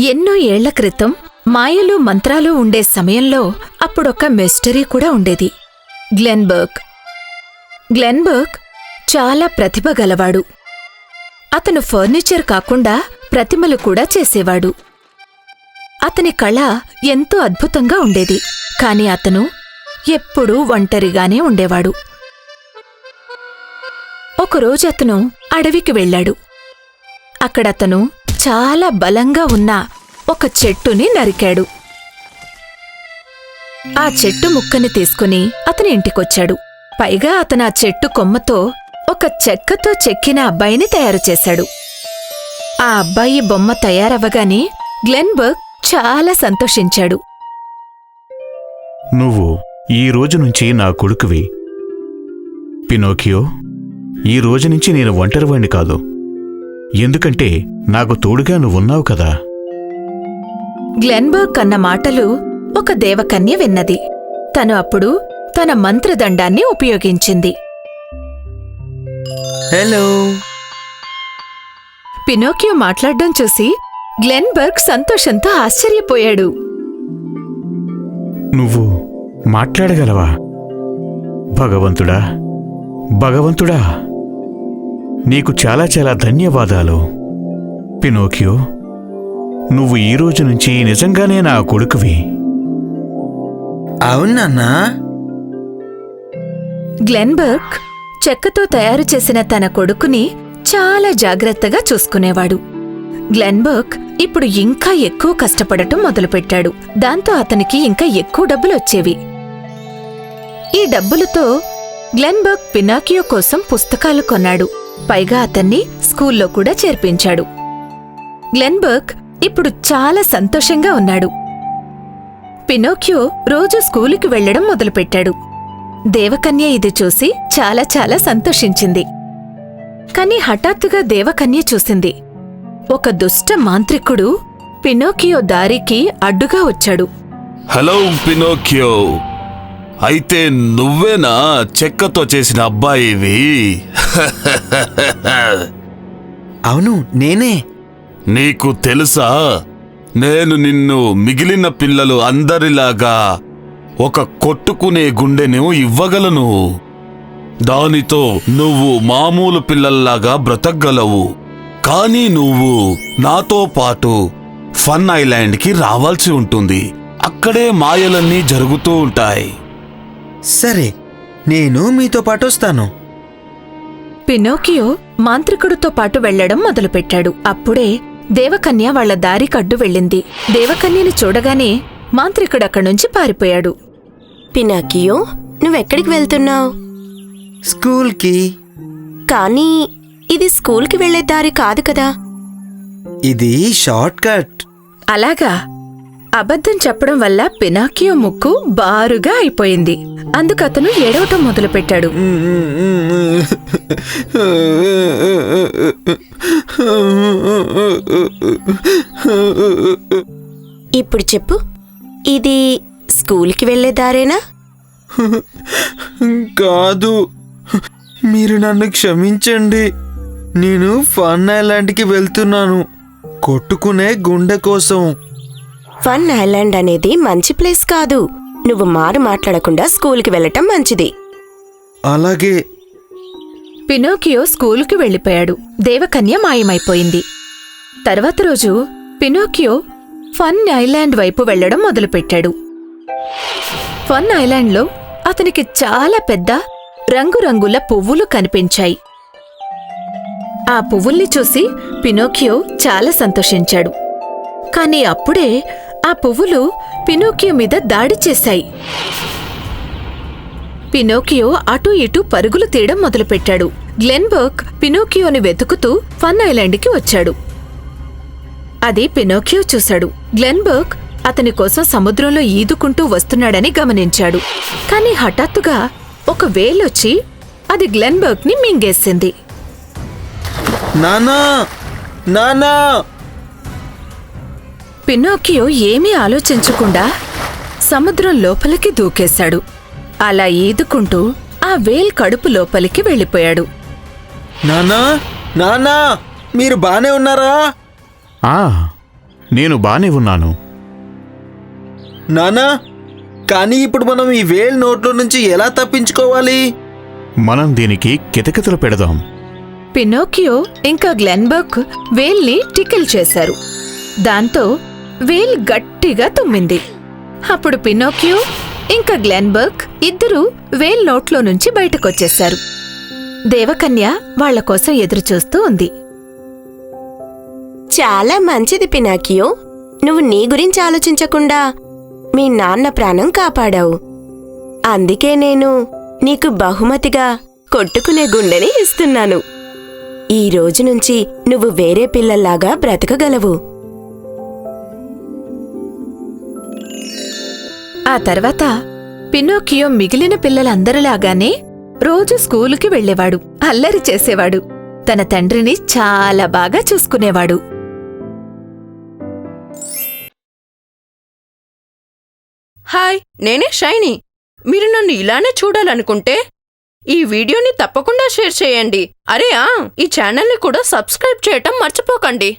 ఎన్నో ఏళ్ళ క్రితం మాయలు మంత్రాలు ఉండే సమయంలో అప్పుడొక మిస్టరీ కూడా ఉండేది. గ్లెన్బర్గ్. గ్లెన్బర్గ్ చాలా ప్రతిభ గలవాడు. అతను ఫర్నిచర్ కాకుండా ప్రతిమలు కూడా చేసేవాడు. అతని కళ ఎంతో అద్భుతంగా ఉండేది. కాని అతను ఎప్పుడూ ఒంటరిగానే ఉండేవాడు. ఒకరోజు అతను అడవికి వెళ్ళాడు. అక్కడతను చాలా బలంగా ఉన్న ఒక చెట్టుని నరికాడు. ఆ చెట్టు ముక్కని తీసుకుని అతని ఇంటికొచ్చాడు. పైగా అతను ఆ చెట్టు కొమ్మతో ఒక చెక్కతో చెక్కిన అబ్బాయిని తయారు చేశాడు. ఆ అబ్బాయి బొమ్మ తయారవ్వగానే గ్లెన్బర్గ్ చాలా సంతోషించాడు. నువ్వు ఈ రోజు నుంచి నా కొడుకువి. పినోకియో ఈ రోజు నుంచి నేను ఒంటరివాణ్ణి కాదు. ఎందుకంటే నాకు తోడుగా నువ్వున్నావు కదా. గ్లెన్బర్గ్ అన్న మాటలు ఒక దేవకన్య విన్నది. తను అప్పుడు తన మంత్రదండాన్ని ఉపయోగించింది. హలో. పినోకియో మాట్లాడడం చూసి గ్లెన్బర్గ్ సంతోషంతో ఆశ్చర్యపోయాడు. నువ్వు మాట్లాడగలవా? భగవంతుడా? భగవంతుడా? నీకు చాలా చాలా ధన్యవాదాలు పినోకియో. నువ్వు ఈ రోజు నుంచి నిజంగానే నా కొడుకువి. అవునన్నా గ్లెన్బర్గ్ చెక్కతో తయారు చేసిన తన కొడుకుని చాలా జాగ్రత్తగా చూసుకునేవాడు. గ్లెన్బర్గ్ ఇప్పుడు ఇంకా ఎక్కువ కష్టపడటం మొదలుపెట్టాడు. దాంతో అతనికి ఇంకా ఎక్కువ డబ్బులు వచ్చేవి. ఈ డబ్బులతో గ్లెన్బర్గ్ పినాకియో కోసం పుస్తకాలు కొన్నాడు. పైగా అతన్ని స్కూల్లో కూడా చేర్పించాడు. గ్లెన్బర్గ్ ఇప్పుడు చాలా సంతోషంగా ఉన్నాడు. పినోక్యో రోజు స్కూలుకి వెళ్ళడం మొదలుపెట్టాడు. దేవకన్య ఇది చూసి చాలా చాలా సంతోషించింది. కాని హఠాత్తుగా దేవకన్య చూసింది. ఒక దుష్ట మాంత్రికుడు పినోకియో దారికి అడ్డుగా వచ్చాడు. హలో పినోక్యో అయితే నువ్వేనా చెక్కతో చేసిన అబ్బాయివి? అవును నేనే. నీకు తెలుసా? నేను నిన్ను మిగిలిన పిల్లలు అందరిలాగా ఒక కొట్టుకునే గుండెను ఇవ్వగలను. దానితో నువ్వు మామూలు పిల్లల్లాగా బ్రతకగలవు. కానీ నువ్వు నాతో పాటు ఫన్ ఐలాండ్కి రావాల్సి ఉంటుంది. అక్కడే మాయలన్నీ జరుగుతూ ఉంటాయి. సరే నేను మీతో పాటు వస్తాను. పినోకియో మాంత్రికుడితో పాటు వెళ్ళడం మొదలుపెట్టాడు. అప్పుడే దేవకన్య వాళ్ళ దారికడ్డు వెళ్ళింది. దేవకన్యని చూడగానే మాంత్రికుడక్కడ్నుంచి పారిపోయాడు. పినాకియో నువ్వెక్కడికి వెళ్తున్నావు? స్కూల్కి. కానీ ఇది స్కూల్కి వెళ్ళే దారి కాదు కదా. ఇది షార్ట్ కట్ అలాగా. అబద్ధం చెప్పడం వల్ల పినాకియో ముక్కు బారుగా అయిపోయింది. అందుకతను ఏడవటం మొదలుపెట్టాడు. ఇప్పుడు చెప్పు. ఇది స్కూల్కి వెళ్ళే దారేనా? కాదు. మీరు నన్ను క్షమించండి. నేను ఫన్ ఐలాండ్కి వెళ్తున్నాను. కొట్టుకునే గుండె కోసం. ఫన్ ఐలాండ్ అనేది మంచి ప్లేస్ కాదు. నువ్వు మారు మాట్లాడకుండా స్కూల్కి వెళ్ళటం మంచిది. అలాగే. పినోకియో స్కూలుకి వెళ్ళిపోయాడు. దేవకన్య మాయమైపోయింది. తర్వాత రోజు పినోకియో ఫన్ ఐలాండ్ వైపు వెళ్ళడం మొదలుపెట్టాడు. ఫన్ ఐలాండ్లో అతనికి చాలా పెద్ద రంగురంగుల పువ్వులు కనిపించాయి. ఆ పువ్వుల్ని చూసి పినోకియో చాలా సంతోషించాడు. కాని అప్పుడే ఆ పువ్వులు పినోకియో మీద దాడి చేశాయి. పినోకియో అటూ ఇటూ పరుగులు తీయడం మొదలుపెట్టాడు. గ్లెన్బర్గ్ పినోకియోని వెతుకుతూ ఫన్ ఐలాండ్కి వచ్చాడు. అది పినోకియో చూశాడు. గ్లెన్బర్గ్ అతని కోసం సముద్రంలో ఈదుకుంటూ వస్తున్నాడని గమనించాడు. కాని హఠాత్తుగా ఒక వేలొచ్చి అది గ్లెన్బర్గ్ని మింగేసింది. నానా! నానా! పినోకియో ఏమీ ఆలోచించకుండా సముద్రం లోపలికి దూకేశాడు. అలా ఈదుకుంటూ ఆ వేల్ కడుపు లోపలికి వెళ్ళిపోయాడు. నానా నానా మీరు బానే ఉన్నారా? ఆ నేను బానే ఉన్నాను. నానా కానీ ఇప్పుడు మనం ఈ వేల్ నోట్లో నుంచి ఎలా తప్పించుకోవాలి? మనం దీనికి కితకితలు పెడదాం. పినోకియో ఇంకా గ్లెన్బర్గ్ వేల్ని టికిల్ చేశారు. దాంతో వేల్ గట్టిగా తుమ్మింది. అప్పుడు పినోక్యూ ఇంకా గ్లెన్బర్గ్ ఇద్దరూ వేల్ నోట్లో నుంచి బయటకొచ్చేశారు. దేవకన్య వాళ్ళ కోసం ఎదురుచూస్తూ ఉంది. చాలా మంచిది పినాకియో. నువ్వు నీ గురించి ఆలోచించకుండా మీ నాన్న ప్రాణం కాపాడావు. అందుకే నేను నీకు బహుమతిగా కొట్టుకునే గుండెని ఇస్తున్నాను. ఈ రోజు నుంచి నువ్వు వేరే పిల్లల్లాగా బ్రతకగలవు. ఆ తర్వాత పినోకియో మిగిలిన పిల్లలందరిలాగానే రోజు స్కూలుకి వెళ్ళేవాడు అల్లరి చేసేవాడు తన తండ్రిని చాలా బాగా చూసుకునేవాడు. హాయ్ నేనే షైనీ. మీరు నన్ను ఇలానే చూడాలనుకుంటే ఈ వీడియోని తప్పకుండా షేర్ చేయండి. అరే ఆ ఈ ఛానల్ని కూడా సబ్స్క్రైబ్ చేయటం మర్చిపోకండి.